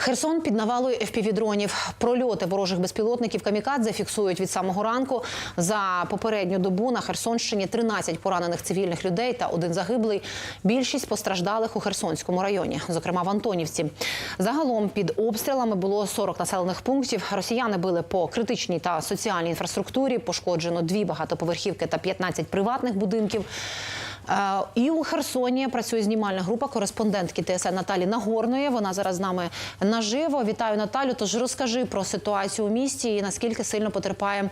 Херсон під навалою FPV-дронів. Прольоти ворожих безпілотників камікадзе фіксують від самого ранку. За попередню добу на Херсонщині 13 поранених цивільних людей та один загиблий. Більшість постраждалих у Херсонському районі, зокрема в Антонівці. Загалом під обстрілами було 40 населених пунктів. Росіяни били по критичній та соціальній інфраструктурі. Пошкоджено дві багатоповерхівки та 15 приватних будинків. І у Херсоні працює знімальна група кореспондентки ТСН Наталі Нагорної. Вона зараз з нами наживо. Вітаю Наталю. Тож розкажи про ситуацію у місті і наскільки сильно потерпає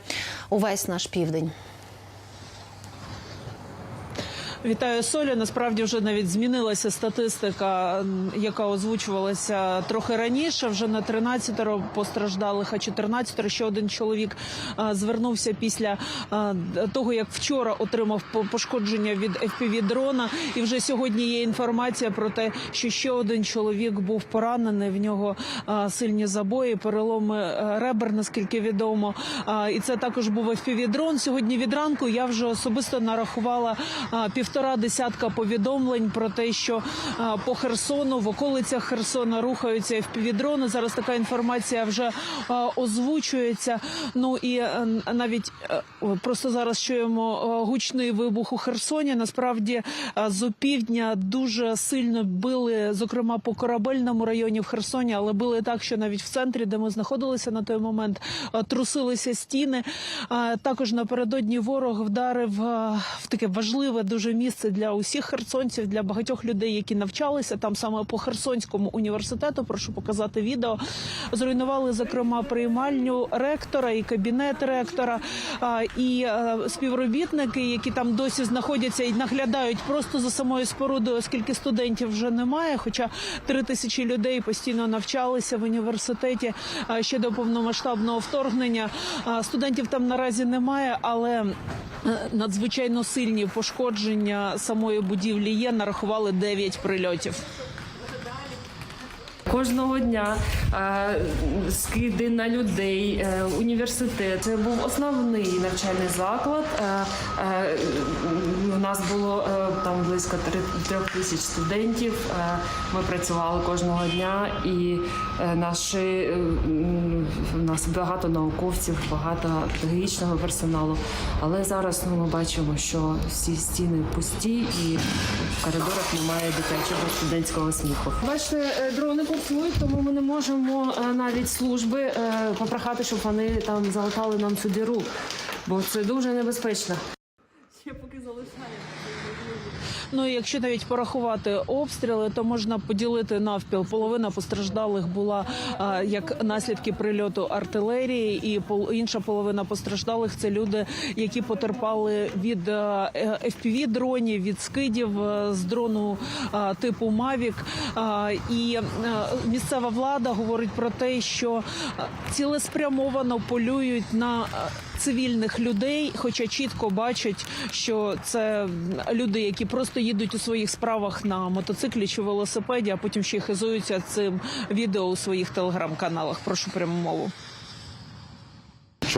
увесь наш південь. Вітаю Солі. Насправді вже навіть змінилася статистика, яка озвучувалася трохи раніше. Вже на 13 постраждалих, а 14 ще один чоловік звернувся після того, як вчора отримав по- пошкодження від fpv дрона. І вже сьогодні є інформація про те, що ще один чоловік був поранений. В нього сильні забої, переломи е, ребер, наскільки відомо. І це також був fpv дрон. Сьогодні від ранку я вже особисто нарахувала а, півтора десятка повідомлень про те, що по Херсону в околицях Херсона рухаються fpv дрони. Зараз така інформація вже озвучується. Ну і е, навіть е, просто зараз чуємо е, гучний вибух у Херсоні. Насправді е, з опівдня дуже сильно били, зокрема по корабельному районі в Херсоні, але били так, що навіть в центрі, де ми знаходилися на той момент, е, трусилися стіни. Е, Також напередодні ворог вдарив е, в таке важливе дуже місце для усіх херсонців, для багатьох людей, які навчалися там саме по Херсонському університету. Прошу показати відео. Зруйнували зокрема приймальню ректора і кабінет ректора, і е, співробітники, які там досі знаходяться і наглядають просто за самою спорудою, оскільки студентів вже немає. Хоча три тисячі людей постійно навчалися в університеті ще до повномасштабного вторгнення. Студентів там наразі немає, але надзвичайно сильні пошкодження самої будівлі є. Нарахували 9 прильотів. Кожного дня е, скиди на людей, е, університет. Це був основний навчальний заклад. Е, е, нас було е, там близько трьох тисяч студентів. Е, ми працювали кожного дня, і е, наші у нас багато науковців, багато педагогічного персоналу. Але зараз ну, ми бачимо, що всі стіни пусті і в коридорах немає дитячого студентського сміху. Бачите, дрони працюють, тому ми не можемо навіть служби попрохати, щоб вони там залатали нам цю діру, бо це дуже небезпечно. Ще поки залишаємо. Ну якщо навіть порахувати обстріли, то можна поділити навпіл. Половина постраждалих була а, як наслідки прильоту артилерії, і пол- інша половина постраждалих це люди, які потерпали від fpv дронів, від скидів е, з дрону а, типу Мавік. І е, місцева влада говорить про те, що е, цілеспрямовано полюють на е, цивільних людей, хоча чітко бачать, що це люди, які просто їдуть у своїх справах на мотоциклі чи велосипеді, а потім ще хизуються цим відео у своїх телеграм-каналах. Прошу пряму мову.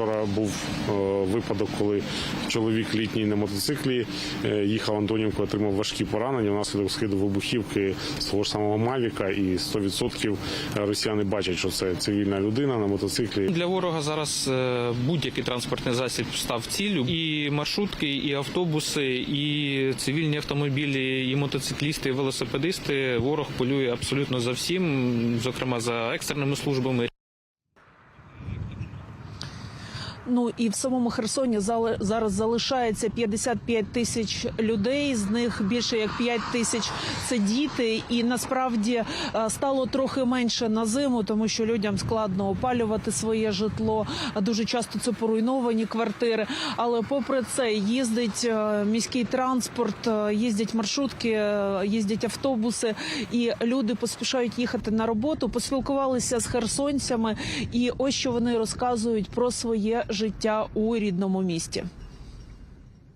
Вчора був е, випадок, коли чоловік літній на мотоциклі е, їхав Антонівку, отримав важкі поранення внаслідок скиду вибухівки з того ж самого Мавіка, і 100% росіяни бачать, що це цивільна людина на мотоциклі. Для ворога зараз е, будь-який транспортний засіб став ціллю. І маршрутки, і автобуси, і цивільні автомобілі, і мотоциклісти, і велосипедисти. Ворог полює абсолютно за всім, зокрема за екстреними службами. Ну і в самому Херсоні зараз залишається 55 тисяч людей. З них більше як 5 тисяч це діти. І насправді е, стало трохи менше на зиму, тому що людям складно опалювати своє житло. Дуже часто це поруйновані квартири. Але попри це їздить е, міський транспорт, е, їздять маршрутки, їздять автобуси, і люди поспішають їхати на роботу. Поспілкувалися з херсонцями, і ось що вони розказують про своє життя у рідному місті.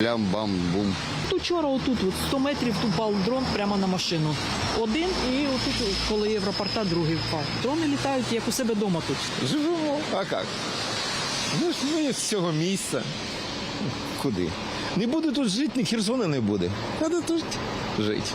Лям-бам-бум. Тут вчора отут от 100 метрів упав дрон прямо на машину. Один і отут, коли Європорта, другий впав. Дрони літають як у себе вдома тут. Живемо. А як? Ну ж ми з цього місця. Куди? Не буде тут жити, ні Херсона не буде. Треба тут жити.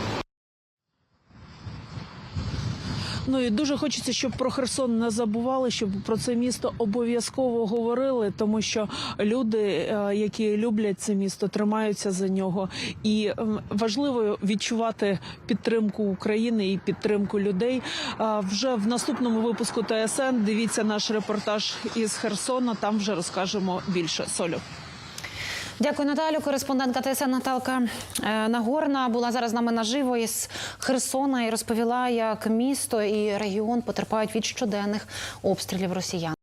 Ну і дуже хочеться, щоб про Херсон не забували, щоб про це місто обов'язково говорили, тому що люди, е, які люблять це місто, тримаються за нього. І важливо відчувати підтримку України і підтримку людей. Вже в наступному випуску ТСН дивіться наш репортаж із Херсона. Там вже розкажемо більше. Солю. Дякую, Наталю. Кореспондентка ТСН Наталка е, Нагорна була зараз з нами наживо із Херсона і розповіла, як місто і регіон потерпають від щоденних обстрілів росіян.